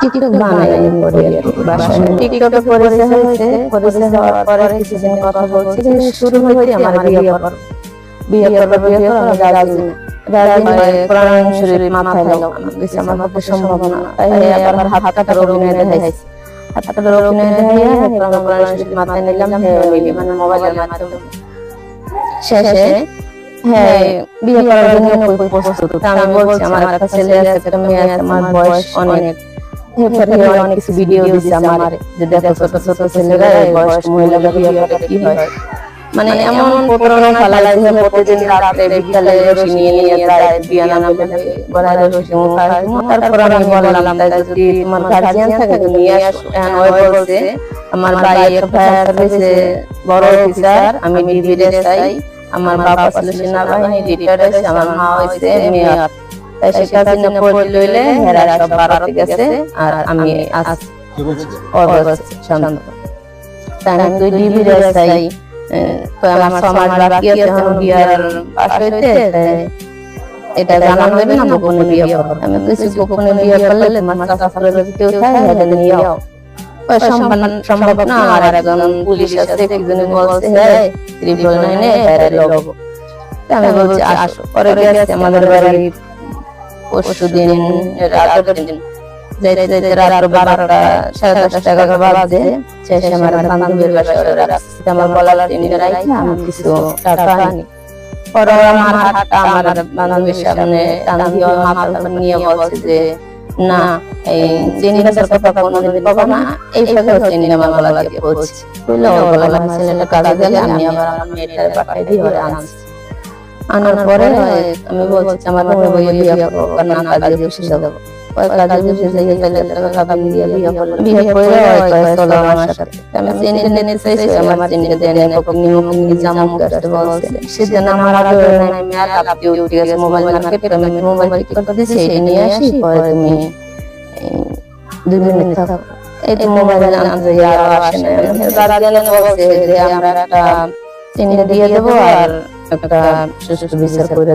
TikTok বানাই আমি করি বাসায়। টিকটকে পরিচয় হয়েছে পরিচয় হওয়ার পরে কিছুদিন কথা বলছি যে শুরু হইতে আমার বিয়ে কর বিয়ে করব বিয়ে করব রাজি হয়ে কোরআন শরীফ মাথায় লাগানো আমার পক্ষে সম্ভব না। তাই আবার হাত কাটার অভিনয় দেখাইছি। হাত কাটার অভিনয় দেখাইয়া কোরআন কোরআন মাথায় নিলাম হ্যাঁ মানে মোবাইলের মাধ্যমে। শেষে হ্যাঁ বিয়ে করার জন্য প্রস্তুত আমি বলছি আমার একটা ছেলে আছে একটা মেয়ে আছে আমার বয়স অনেক এরপরে অনেক কিছু ভিডিও দিচ্ছে আমার। যে দেখো ছোট ছোট ছেলেরা এই বয়স্ক মহিলারা বিয়ে করে কি হয়? মানে এমন প্রতারণা ফেলায় যে প্রতিদিন রাত্রে বিকালে রশি নিয়ে নিয়ে যায় বিয়ে নানা বলে গলায় রশি মুখায়। তারপর আমি বললাম যদি তোমার গার্জিয়ান থাকে নিয়ে আসো। ওই বলছে আমার ভাই এফআইআর সার্ভিসে বড় অফিসার আমি ডিবির চাই আমার বাবা ছিল সেনাবাহিনী হয়েছে আমার মা হয়েছে মেয়র তাই শেখ হাসিনা পড়ে লইলে হেরা সব ভারতে গেছে আর আমি আছি কি শান্ত তাই আমি তুই। ডিবি রে তো আমার সমাজ বাকি আছে এখন বিয়ার পাশ হইতে এটা জানানো হবে না গোপনে বিয়ে করব আমি কিছু গোপনে বিয়ে করলে তোমার চাচা কেউ থাকে হেঁটে নিয়ে যাও। সম্ভব না আমার একজন পুলিশ আছে একজনে বলছে হ্যাঁ ত্রিপল নাইনে হেরে লোক। আমি বলছি আসো পরে গেছে আমাদের বাড়ি পরশু দিন রাতের দিন। যাইতে যাইতে টেনে রাখি টাকা বলছে না, এই চিনি গাছের কথা কোনোদিন পাবো না। আমার গলা লাগিয়ে পড়ছে বুঝলে আনছি। আনার পরে আমি বলছি আমার বড় বইয়ে বিয়ে করব কারণ না কাজে বসে যাব। ওই কাজে বসে যাই তাহলে টাকা খাবার দিয়ে বিয়ে করল বিয়ে করে ওই কয়ে চলো আমার সাথে। আমি চিনি টেনে চাইছি আমার চিনি একক নিয়ম নিয়ে জামা মুখ আসতে বলছে। সেদিন আমার আগে নাই মেলা দিয়ে উঠে গেছে মোবাইল মার্কেট আমি মোবাইল ঠিক করে দিয়েছি এই নিয়ে আসি পরে তুমি দুই মিনিট থাকো। এই মোবাইল আনতে আর আসে না গার্জিয়ান বলছে যে আমরা একটা চিনি দিয়ে দেবো আর একটা সুস্থ বিচার করে